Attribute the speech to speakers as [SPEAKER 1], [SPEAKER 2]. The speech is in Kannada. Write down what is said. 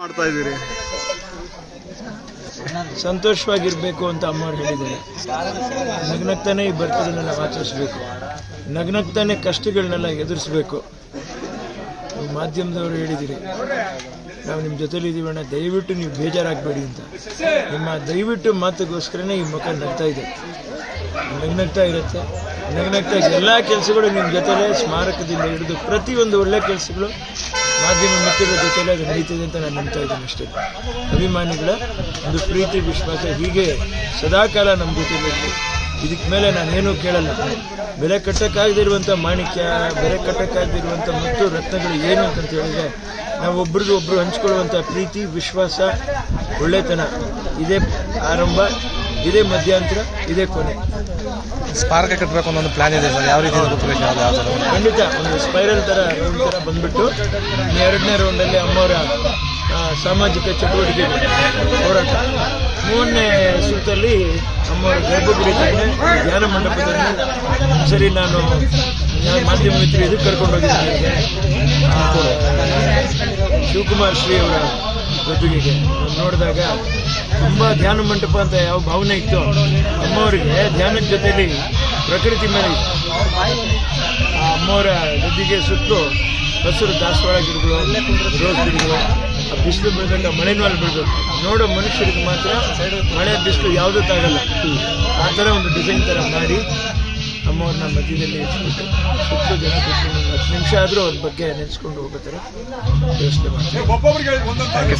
[SPEAKER 1] ಮಾಡ್ತಾ ಇದ್ದೀರಿ?
[SPEAKER 2] ಸಂತೋಷವಾಗಿರ್ಬೇಕು ಅಂತ ಅಮ್ಮವ್ರು ಹೇಳಿದ್ದಾರೆ. ನಗ್ನಗ್ತಾನೆ ಈ ಬರ್ತದನ್ನೆಲ್ಲ ಆಚರಿಸ್ಬೇಕು. ನಗ್ನಗ್ತಾನೆ ಕಷ್ಟಗಳನ್ನೆಲ್ಲ ಎದುರಿಸ್ಬೇಕು. ಮಾಧ್ಯಮದವರು ಹೇಳಿದಿರಿ ನಾವು ನಿಮ್ಮ ಜೊತೆಲಿ ಅಣ್ಣ. ದಯವಿಟ್ಟು ನೀವು ಬೇಜಾರಾಗಬೇಡಿ ಅಂತ. ನಿಮ್ಮ ದಯವಿಟ್ಟು ಮಾತುಗೋಸ್ಕರನೇ ಈ ಮುಖ ನಗ್ತಾ ಇದೆ. ನಗ್ನಗ್ತಾ ಇರುತ್ತೆ. ನಗ್ನಗ್ತಾ ಎಲ್ಲ ಕೆಲಸಗಳು ನಿಮ್ಮ ಜೊತೆಲೇ ಸ್ಮಾರಕದಿಂದ ಹಿಡಿದು ಪ್ರತಿಯೊಂದು ಒಳ್ಳೆ ಕೆಲಸಗಳು ಮಾಧ್ಯಮ ಮಿತ್ರರ ಜೊತೆಯಲ್ಲಿ ಅದು ನಡೀತದೆ ಅಂತ ನಾನು ನಂಬ್ತಾ ಇದ್ದೀನಿ ಅಷ್ಟೇ. ಅಭಿಮಾನಿಗಳ ಒಂದು ಪ್ರೀತಿ, ವಿಶ್ವಾಸ ಹೀಗೆ ಸದಾಕಾಲ ನಮ್ಮ ಜೊತೆಯಲ್ಲಿ ಇದಕ್ಕೆ ಮೇಲೆ ನಾನೇನು ಕೇಳಲ್ಲ. ಬೆಲೆ ಕಟ್ಟಕ್ಕಾಗದಿರುವಂಥ ಮಾಣಿಕ್ಯ, ಬೆಲೆ ಕಟ್ಟಕ್ಕಾಗದಿರುವಂಥ ಮತ್ತು ರತ್ನಗಳು ಏನು ಅಂತ ಹೇಳಿದ್ರೆ, ನಾವು ಒಬ್ರದ್ದು ಒಬ್ಬರು ಹಂಚ್ಕೊಳ್ಳುವಂಥ ಪ್ರೀತಿ, ವಿಶ್ವಾಸ, ಒಳ್ಳೆತನ, ಇದೇ ಆರಂಭ. ಇದೇ ಮಧ್ಯಂತರ ಇದೇ ಕೊನೆ.
[SPEAKER 3] ಸ್ಮಾರಕ ಕಟ್ಟಬೇಕು ಅನ್ನೋ ಒಂದು ಪ್ಲಾನ್ ಇದೆ ಸರ್. ಯಾವ ರೀತಿ ರೂಪುರೇಷೆ ಅದು ಯಾವ ಥರ?
[SPEAKER 2] ಖಂಡಿತ ಒಂದು ಸ್ಪೈರಲ್ ಥರ ರೌಂಡ್ ತರ ಬಂದ್ಬಿಟ್ಟು ಎರಡನೇ ರೌಂಡಲ್ಲಿ ಅಮ್ಮವರ ಸಾಮಾಜಿಕ ಚಟುವಟಿಕೆ ಹೋರಾಟ. ಮೂರನೇ ಸುತ್ತಲ್ಲಿ ಅಮ್ಮವರ ಗರ್ಭಗುಡಿ ಧ್ಯಾನ ಮಂಟಪದಲ್ಲಿ. ಸರಿ ನಾನು ನಾನು ಮಾಧ್ಯಮ ಮಿತ್ರ ಇದಕ್ಕೆ ಕರ್ಕೊಂಡು ಹೋಗಿದ್ದೇನೆ. ಶಿವಕುಮಾರ್ ಶ್ರೀ ಅವರ ಗದ್ದುಗೆಗೆ ನೋಡಿದಾಗ ತುಂಬ ಧ್ಯಾನ ಮಂಟಪ ಅಂತ ಯಾವ ಭಾವನೆ ಇತ್ತು. ಅಮ್ಮವರಿಗೆ ಧ್ಯಾನದ ಜೊತೆಯಲ್ಲಿ ಪ್ರಕೃತಿ ಮೇಲೆ. ಆ ಅಮ್ಮವರ ಗದ್ದಿಗೆ ಸುತ್ತು ಹಸಿರು ದಾಸವಾಳ ಗಿಡಗಳು ರೋಸ್ ಗಿಡಗಳು ಆ ಬಿಸಿಲು ಬೀಳ್ದಂಗೆ ಮೇಲೆ ಬೀಳ್ಬೇಕು. ನೋಡೋ ಮನುಷ್ಯರಿಗೆ ಮಾತ್ರ ಮಳೆ ಬಿಸಿಲು ಯಾವುದೂ ತಾಗಲ್ಲ. ಆ ಥರ ಒಂದು ಡಿಸೈನ್ ಥರ ಮಾಡಿ ಅಮ್ಮವ್ರನ್ನ ಮಧ್ಯದಲ್ಲಿ ಇಟ್ಬಿಟ್ಟು ಸುತ್ತು ಜನ ಹತ್ತು ನಿಮಿಷ ಆದರೂ ಅವ್ರ ಬಗ್ಗೆ ನೆನೆಸ್ಕೊಂಡು ಹೋಗೋ ಥರ ಯೋಚನೆ ಮಾಡ್ತಾರೆ.